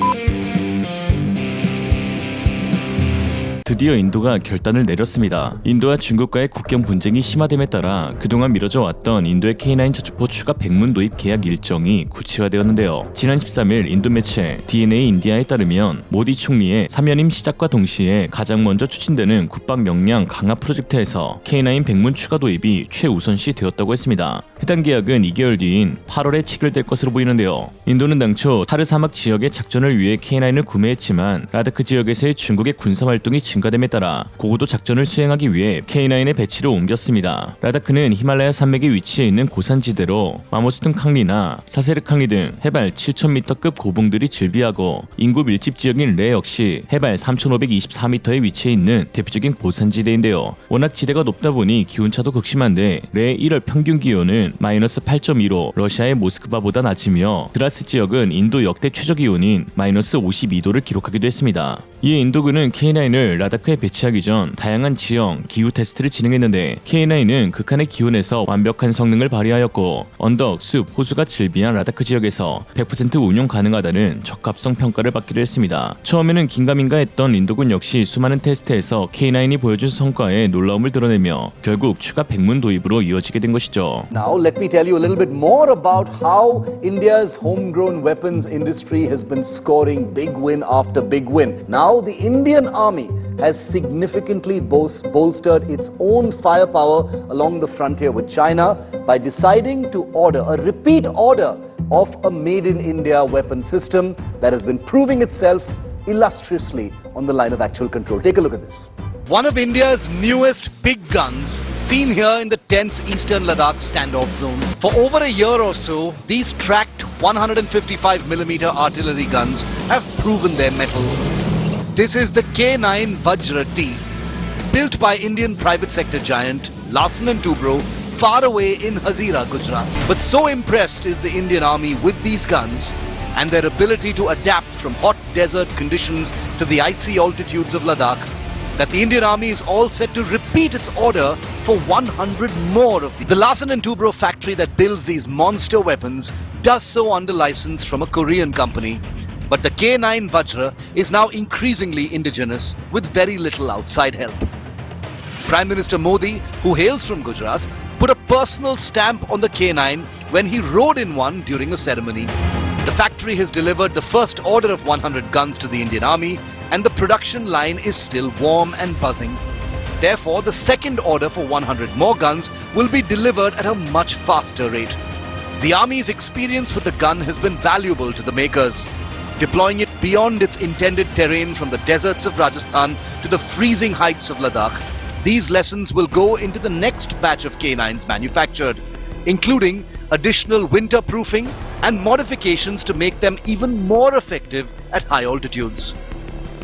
Música 드디어 인도가 결단을 내렸습니다. 인도와 중국과의 국경 분쟁이 심화됨에 따라 그동안 미뤄져 왔던 인도의 K9 자주포 추가 백문 도입 계약 일정이 구체화되었는데요. 지난 13일 인도 매체 DNA 인디아에 따르면 모디 총리의 사면임 시작과 동시에 가장 먼저 추진되는 국방 역량 강화 프로젝트에서 K9 백문 추가 도입이 최우선시 되었다고 했습니다. 해당 계약은 2개월 뒤인 8월에 체결될 것으로 보이는데요. 인도는 당초 타르 사막 지역의 작전을 위해 K9을 구매했지만 라다크 지역에서의 중국의 군사 활동이 증가 됨에 따라 고고도 작전을 수행하기 위해 K9의 배치를 옮겼습니다. 라다크는 히말라야 산맥에 위치해 있는 고산지대로 마모스튼 캉리나 사세르 캉리 등 해발 7,000m급 고봉들이 즐비하고 인구 밀집 지역인 레 역시 해발 3,524m에 위치해 있는 대표적인 고산지대인데요. 워낙 지대가 높다 보니 기온차도 극심한데 레 1월 평균 기온은 마이너스 8.2로 러시아의 모스크바보다 낮으며 드라스 지역은 인도 역대 최저 기온인 마이너스 52도를 기록하기도 했습니다. 이에 인도군은 K9을 라다크에 배치하기 전 다양한 지형, 기후 테스트를 진행했는데 K9은 극한의 기온에서 완벽한 성능을 발휘하였고 언덕, 숲, 호수가 즐비한 라다크 지역에서 100% 운용 가능하다는 적합성 평가를 받기도 했습니다. 처음에는 긴가민가 했던 인도군 역시 수많은 테스트에서 K9이 보여준 성과에 놀라움을 드러내며 결국 추가 백문 도입으로 이어지게 된 것이죠. Now, let me tell you a little bit more about how India's homegrown weapons industry has been scoring big win after big win. Now, the Indian Army has significantly bolstered its own firepower along the frontier with China by deciding to order a repeat order of a made in India weapon system that has been proving itself illustriously on the line of actual control. Take a look at this. One of India's newest big guns, seen here in the tense eastern Ladakh standoff zone. For over a year or so, these tracked 155mm artillery guns have proven their mettle. This is the K9 Vajra T, built by Indian private sector giant Larsen and Toubro far away in Hazira, Gujarat. But so impressed is the Indian army with these guns and their ability to adapt from hot desert conditions to the icy altitudes of Ladakh that the Indian Army is all set to repeat its order for 100 more of these. The Larsen and Toubro factory that builds these monster weapons does so under license from a Korean company. But the K9 Vajra is now increasingly indigenous with very little outside help. Prime Minister Modi, who hails from Gujarat, put a personal stamp on the K9 when he rode in one during a ceremony. The factory has delivered the first order of 100 guns to the Indian Army, and the production line is still warm and buzzing. Therefore, the second order for 100 more guns will be delivered at a much faster rate. The Army's experience with the gun has been valuable to the makers, deploying it beyond its intended terrain from the deserts of Rajasthan to the freezing heights of Ladakh. These lessons will go into the next batch of K9s manufactured, including additional winter proofing and modifications to make them even more effective at high altitudes.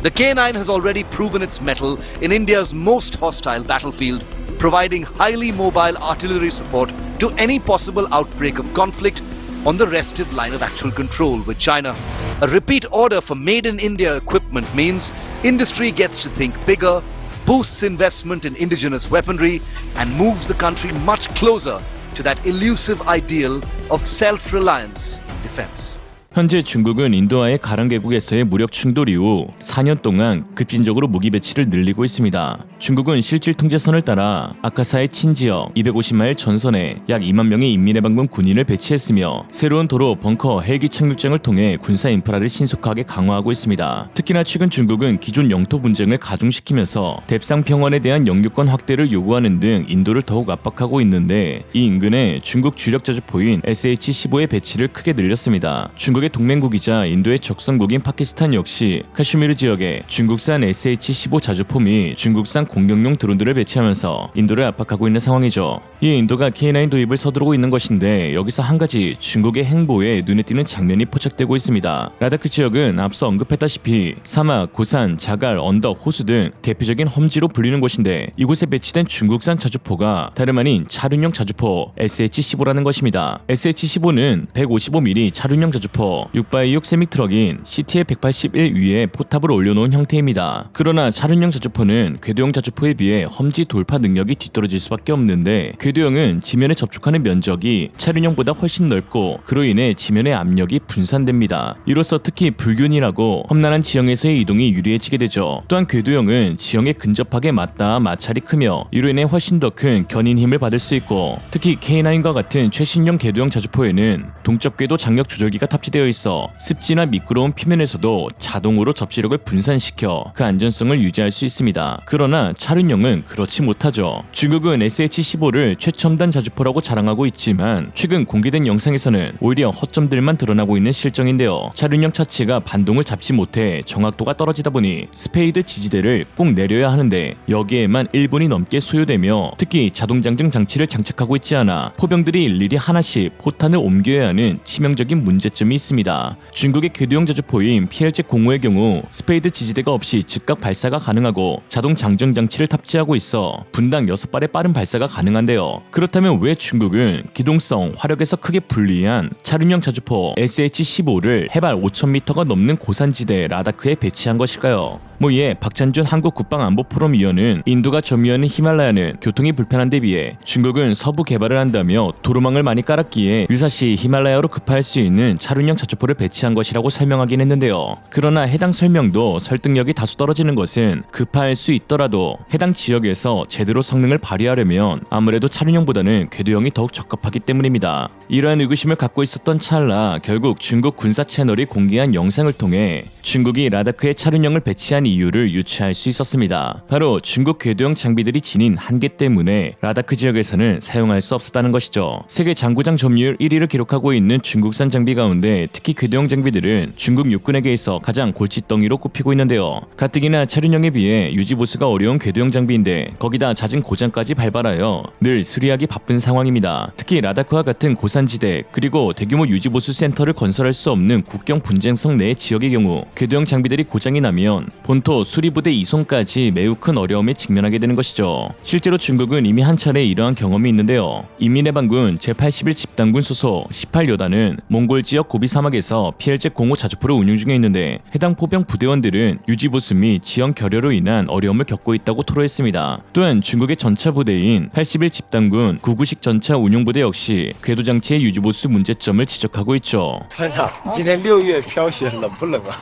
The K9 has already proven its mettle in India's most hostile battlefield, providing highly mobile artillery support to any possible outbreak of conflict on the restive line of actual control with China. A repeat order for made in India equipment means industry gets to think bigger, boosts investment in indigenous weaponry, and moves the country much closer to that elusive ideal of self-reliance defense. 현재 중국은 인도와의 가랑 계곡에서의 무력 충돌 이후 4년 동안 급진적으로 무기 배치를 늘리고 있습니다. 중국은 실질 통제선을 따라 아카사의 친지역 250마일 전선에 약 2만 명의 인민해방군 군인을 배치했으며 새로운 도로, 벙커, 헬기 착륙장을 통해 군사 인프라를 신속하게 강화하고 있습니다. 특히나 최근 중국은 기존 영토 분쟁을 가중시키면서 대상 평원에 대한 영유권 확대를 요구하는 등 인도를 더욱 압박하고 있는데 이 인근에 중국 주력 자주포인 SH-15의 배치를 크게 늘렸습니다. 중국의 동맹국이자 인도의 적성국인 파키스탄 역시 카슈미르 지역에 중국산 SH-15 자주포 및 중국산 공격용 드론들을 배치하면서 인도를 압박하고 있는 상황이죠. 이에 인도가 K9 도입을 서두르고 있는 것인데 여기서 한 가지 중국의 행보에 눈에 띄는 장면이 포착되고 있습니다. 라다크 지역은 앞서 언급했다시피 사막, 고산, 자갈, 언덕, 호수 등 대표적인 험지로 불리는 곳인데 이곳에 배치된 중국산 자주포가 다름 아닌 차륜형 자주포 SH-15라는 것입니다. SH-15는 155mm 차륜형 자주포 자주포도 6x6 세미트럭인 CT의 181 위에 포탑을 올려놓은 형태입니다. 그러나 차륜형 자주포는 궤도형 자주포 에 비해 험지 돌파 능력이 뒤떨어질 수밖에 없는데 궤도형은 지면에 접촉하는 면적이 차륜형보다 훨씬 넓고 그로 인해 지면의 압력이 분산됩니다. 이로써 특히 불균이라고 험난한 지형에서의 이동이 유리해지게 되죠. 또한 궤도형은 지형에 근접하게 맞닿아 마찰이 크며 이로 인해 훨씬 더 큰 견인 힘을 받을 수 있고 특히 K9과 같은 최신형 궤도형 자주포에는 동적 궤도 장력 조절기가 탑재되어 있어 습지나 미끄러운 피면에서도 자동으로 접지력을 분산시켜 그 안전성을 유지할 수 있습니다. 그러나 차륜형은 그렇지 못하죠. 중국은 SH-15를 최첨단 자주포라고 자랑하고 있지만 최근 공개된 영상에서는 오히려 허점들만 드러나고 있는 실정인데요. 차륜형 차체가 반동을 잡지 못해 정확도가 떨어지다 보니 스페이드 지지대를 꼭 내려야 하는데 여기에만 1분이 넘게 소요되며 특히 자동 장정 장치를 장착하고 있지 않아 포병들이 일일이 하나씩 포탄을 옮겨야 하는 치명적인 문제점이 있습니다. 중국의 궤도형 자주포인 PLZ-05의 경우 스페이드 지지대가 없이 즉각 발사가 가능하고 자동 장정 장치를 탑재하고 있어 분당 6발의 빠른 발사가 가능한데요. 그렇다면 왜 중국은 기동성, 화력에서 크게 불리한 차륜형 자주포 SH-15를 해발 5,000m가 넘는 고산지대 라다크에 배치한 것일까요? 뭐 이에 박찬준 한국 국방안보 포럼 위원은 인도가 점유하는 히말라야는 교통이 불편한 데 비해 중국은 서부 개발을 한다며 도로망을 많이 깔았기에 유사시 히말라야로 급파할 수 있는 차륜형 자주포를 배치한 것이라고 설명하긴 했는데요. 그러나 해당 설명도 설득력이 다소 떨어지는 것은 급파할 수 있더라도 해당 지역에서 제대로 성능을 발휘하려면 아무래도 차륜형보다는 궤도형이 더욱 적합하기 때문입니다. 이러한 의구심을 갖고 있었던 찰나 결국 중국 군사 채널이 공개한 영상을 통해 중국이 라다크에 차륜형을 배치한 이유를 유추할 수 있었습니다. 바로 중국 궤도형 장비들이 지닌 한계 때문에 라다크 지역에서는 사용할 수 없었다는 것이죠. 세계 장구장 점유율 1위를 기록하고 있는 중국산 장비 가운데 특히 궤도형 장비들은 중국 육군에게 있어 가장 골칫덩이로 꼽히고 있는데요. 가뜩이나 차륜형에 비해 유지 보수가 어려운 궤도형 장비인데 거기다 잦은 고장까지 발발하여 늘 수리하기 바쁜 상황입니다. 특히 라다크와 같은 고산지대 그리고 대규모 유지 보수 센터를 건설할 수 없는 국경 분쟁성 내 지역의 경우 궤도형 장비들이 고장이 나면 본 토 수리부대 이송까지 매우 큰 어려움에 직면하게 되는 것이죠. 실제로 중국은 이미 한 차례 이러한 경험이 있는데요. 인민해방군 제81 집단군 소속 18여단은 몽골 지역 고비 사막에서 PLZ-05 자주포를 운용 중에 있는데 해당 포병 부대원들은 유지보수 및 지형 결여로 인한 어려움을 겪고 있다고 토로했습니다. 또한 중국의 전차 부대인 81 집단군 99식 전차 운용부대 역시 궤도 장치의 유지보수 문제점을 지적하고 있죠.团长，今天六月飘雪，冷不冷啊？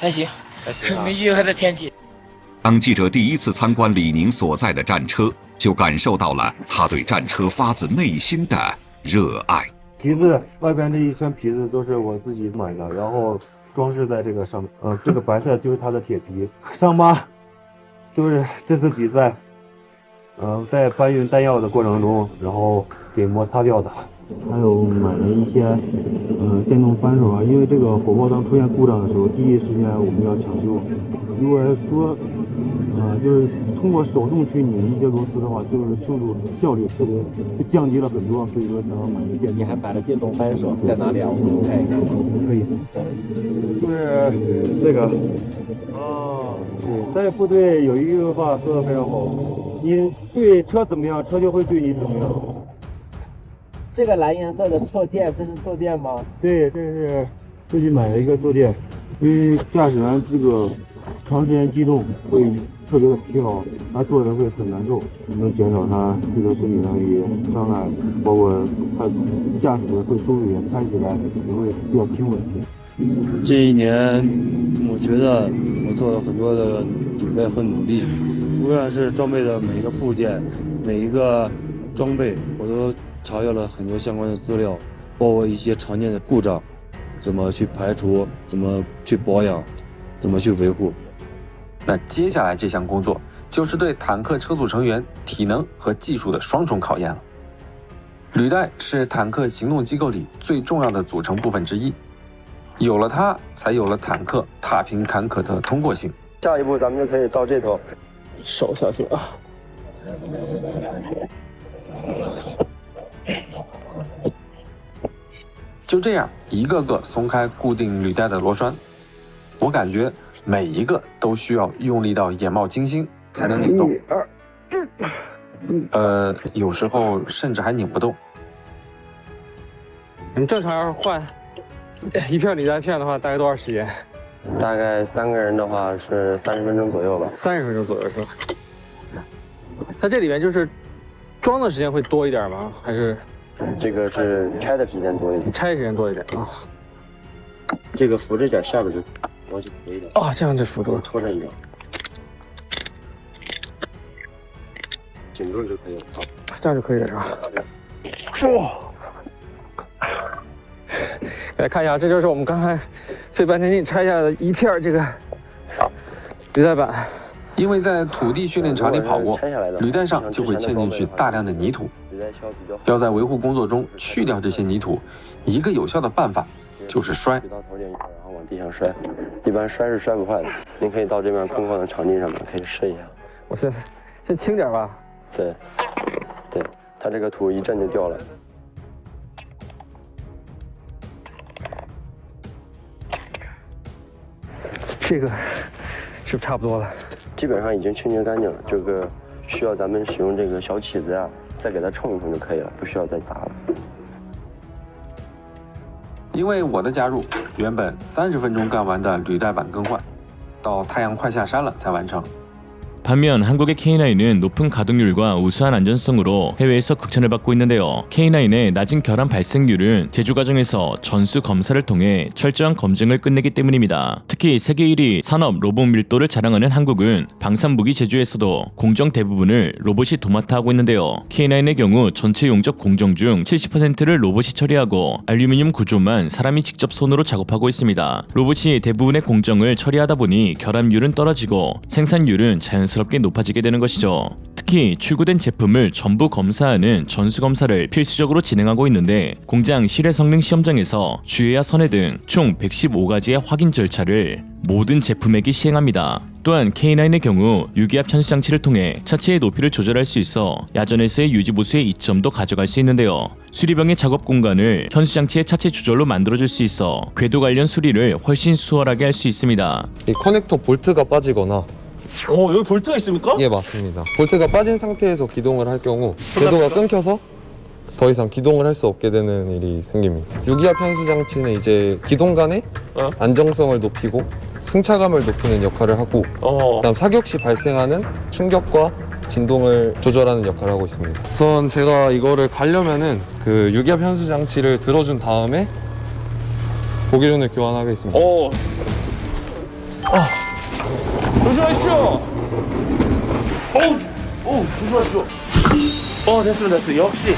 还行，还行啊 没遇到的天气。当记者第一次参观李宁所在的战车，就感受到了他对战车发自内心的热爱。皮子外边这一圈皮子都是我自己买的，然后装饰在这个上面。呃，这个白色就是它的铁皮，伤疤就是这次比赛，呃，在搬运弹药的过程中，然后给摩擦掉的。还有买了一些呃电动扳手啊，因为这个火炮当出现故障的时候，第一时间我们要抢救。如果说呃就是通过手动去拧一些螺丝的话，就是速度效率特别就降低了很多，所以说想要买一个。你还买了电动扳手，在哪里啊？我们看一下。可以，就是这个。哦，对，在部队有一句话说的非常好，你对车怎么样，车就会对你怎么样。这个蓝颜色的坐垫，这是坐垫吗？对，这是自己买了一个坐垫，因为驾驶员这个长时间机动会特别的疲劳，他坐着会很难受，能减少他这个身体上一些伤害，包括他驾驶的会舒服一点，开起来也会比较平稳一点。这一年，我觉得我做了很多的准备和努力，无论是装备的每一个部件、每一个装备，我都查阅了很多相关的资料，包括一些常见的故障，怎么去排除，怎么去保养，怎么去维护。那接下来这项工作就是对坦克车组成员体能和技术的双重考验了。履带是坦克行动机构里最重要的组成部分之一，有了它，才有了坦克踏平坎坷的通过性。下一步咱们就可以到这头。手小心啊！就这样，一个个松开固定履带的螺栓，我感觉每一个都需要用力到眼冒金星才能拧动。呃，有时候甚至还拧不动。你正常要是换，一片履带片的话，大概多长时间？大概三个人的话是三十分钟左右吧。三十分钟左右是吧？它这里面就是装的时间会多一点吗？还是这个是拆的时间多一点，拆的时间多一点啊？这个扶着点下边就往起推一点，哦，这样这幅度。拖着一点，紧住就可以了。好，这样就可以了是吧？哇！来看一下，这就是我们刚才费半天劲拆下来的一片这个履带板。因为在土地训练场里跑过拆下来的，话履带上就会嵌进去大量的泥土。履带销比较。要在维护工作中去掉这些泥土，一个有效的办法就是摔举。到头顶然后往地上摔，一般摔是摔不坏的。您可以到这边空旷的场地上面可以试一下。我先先轻点吧。对，对，它这个土一震就掉了。这个是不是差不多了？基本上已经清洁干净了。这个需要咱们使用这个小起子啊，再给它冲一冲就可以了，不需要再砸了。因为我的加入，原本三十分钟干完的履带板更换，到太阳快下山了才完成。 반면 한국의 K9은 높은 가동률과 우수한 안전성으로 해외에서 극찬을 받고 있는데요. K9의 낮은 결함 발생률은 제조 과정에서 전수 검사를 통해 철저한 검증을 끝내기 때문입니다. 특히 세계 1위 산업 로봇 밀도를 자랑하는 한국은 방산 무기 제조에서도 공정 대부분을 로봇이 도맡아 하고 있는데요. K9의 경우 전체 용접 공정 중 70%를 로봇이 처리하고 알루미늄 구조만 사람이 직접 손으로 작업하고 있습니다. 로봇이 대부분의 공정을 처리하다 보니 결함률은 떨어지고 생산률은 자연스럽게 높아지게 되는 것이죠. 특히 출고된 제품을 전부 검사하는 전수 검사를 필수적으로 진행하고 있는데 공장 실외 성능 시험장에서 주해와 선해 등총 115가지의 확인 절차를 모든 제품에게 시행합니다. 또한 K9의 경우 유기압 현수 장치를 통해 차체의 높이를 조절할 수 있어 야전에서의 유지 보수의 이점도 가져갈 수 있는데요. 수리병의 작업 공간을 현수 장치의 차체 조절로 만들어줄 수 있어 궤도 관련 수리를 훨씬 수월하게 할 수 있습니다. 이 커넥터 볼트가 빠지거나 어 여기 볼트가 있습니까? 예 맞습니다 볼트가 빠진 상태에서 기동을 할 경우 궤도가 끊겨서 더 이상 기동을 할 수 없게 되는 일이 생깁니다 유기압 현수 장치는 이제 기동 간의 어? 안정성을 높이고 승차감을 높이는 역할을 하고 어. 그다음 사격 시 발생하는 충격과 진동을 조절하는 역할을 하고 있습니다 우선 제가 이거를 가려면은 그 유기압 현수 장치를 들어준 다음에 보기륜을 교환하겠습니다 어. 아. 조심하십시오. 어우, 어우, 조심하십시오. 어, 됐습니다, 됐어. 역시.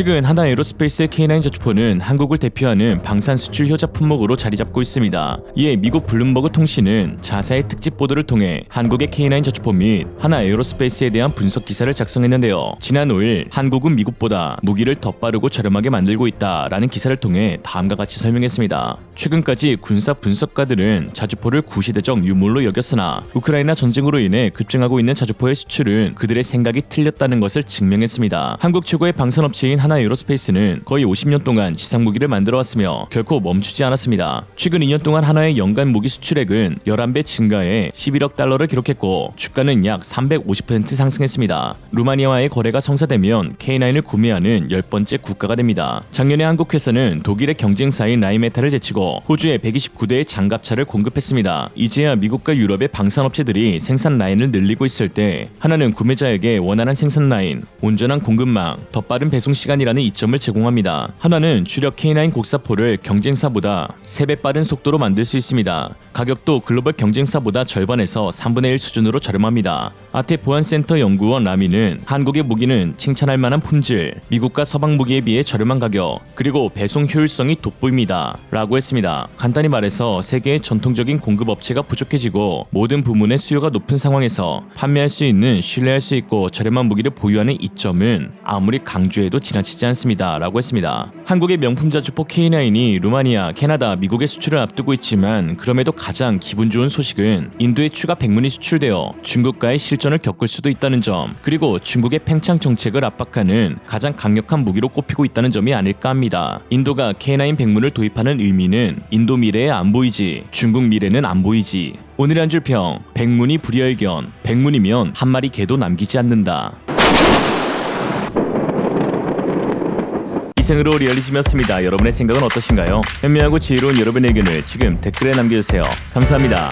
최근 하나 에어로스페이스의 K9 저주포는 한국을 대표하는 방산 수출 효자 품목으로 자리 잡고 있습니다. 이에 미국 블룸버그 통신은 자사의 특집 보도를 통해 한국의 K9 저주포 및 하나 에어로스페이스에 대한 분석 기사를 작성했는데요. 지난 5일 한국은 미국보다 무기를 더 빠르고 저렴하게 만들고 있다라는 기사를 통해 다음과 같이 설명했습니다. 최근까지 군사 분석가들은 자주포를 구시대적 유물로 여겼으나 우크라이나 전쟁으로 인해 급증하고 있는 자주포의 수출은 그들의 생각이 틀렸다는 것을 증명했습니다. 한국 최고의 방산업체인 하나 에어로스페이스는 거의 50년 동안 지상 무기를 만들어 왔으며 결코 멈추지 않았습니다. 최근 2년 동안 하나의 연간 무기 수출액은 11배 증가해 11억 달러를 기록했고 주가는 약 350% 상승했습니다. 루마니아와의 거래가 성사되면 K9을 구매하는 10번째 국가가 됩니다. 작년에 한국 회사는 독일의 경쟁사인 라이메타를 제치고 호주에 129대의 장갑차를 공급했습니다. 이제야 미국과 유럽의 방산업체들이 생산 라인을 늘리고 있을 때 하나는 구매자에게 원활한 생산 라인, 온전한 공급망, 더 빠른 배송 시간이라는 이점을 제공합니다. 하나는 주력 K9 곡사포를 경쟁사보다 3배 빠른 속도로 만들 수 있습니다. 가격도 글로벌 경쟁사보다 절반에서 3분의 1 수준으로 저렴합니다. 아태 보안센터 연구원 라미는 한국의 무기는 칭찬할 만한 품질, 미국과 서방 무기에 비해 저렴한 가격, 그리고 배송 효율성이 돋보입니다. 라고 했습니다. 간단히 말해서 세계의 전통적인 공급 업체가 부족해지고 모든 부문의 수요가 높은 상황에서 판매할 수 있는 신뢰할 수 있고 저렴한 무기를 보유하는 이점은 아무리 강조해도 지나치지 않습니다. 라고 했습니다. 한국의 명품 자주포 K9이 루마니아, 캐나다, 미국의 수출을 앞두고 있지만 그럼에도 가장 기분 좋은 소식은 인도에 추가 백문이 수출되어 중국과의 실전을 겪을 수도 있다는 점 그리고 중국의 팽창 정책을 압박하는 가장 강력한 무기로 꼽히고 있다는 점이 아닐까 합니다. 인도가 K9 백문을 도입하는 의미는 인도 미래에 안 보이지 중국 미래는 안 보이지 오늘의 한줄 평 백문이 불여의견 백문이면 한 마리 개도 남기지 않는다. 이생으로 리얼리즘이었습니다. 여러분의 생각은 어떠신가요? 현명하고 지혜로운 여러분의 의견을 지금 댓글에 남겨주세요. 감사합니다.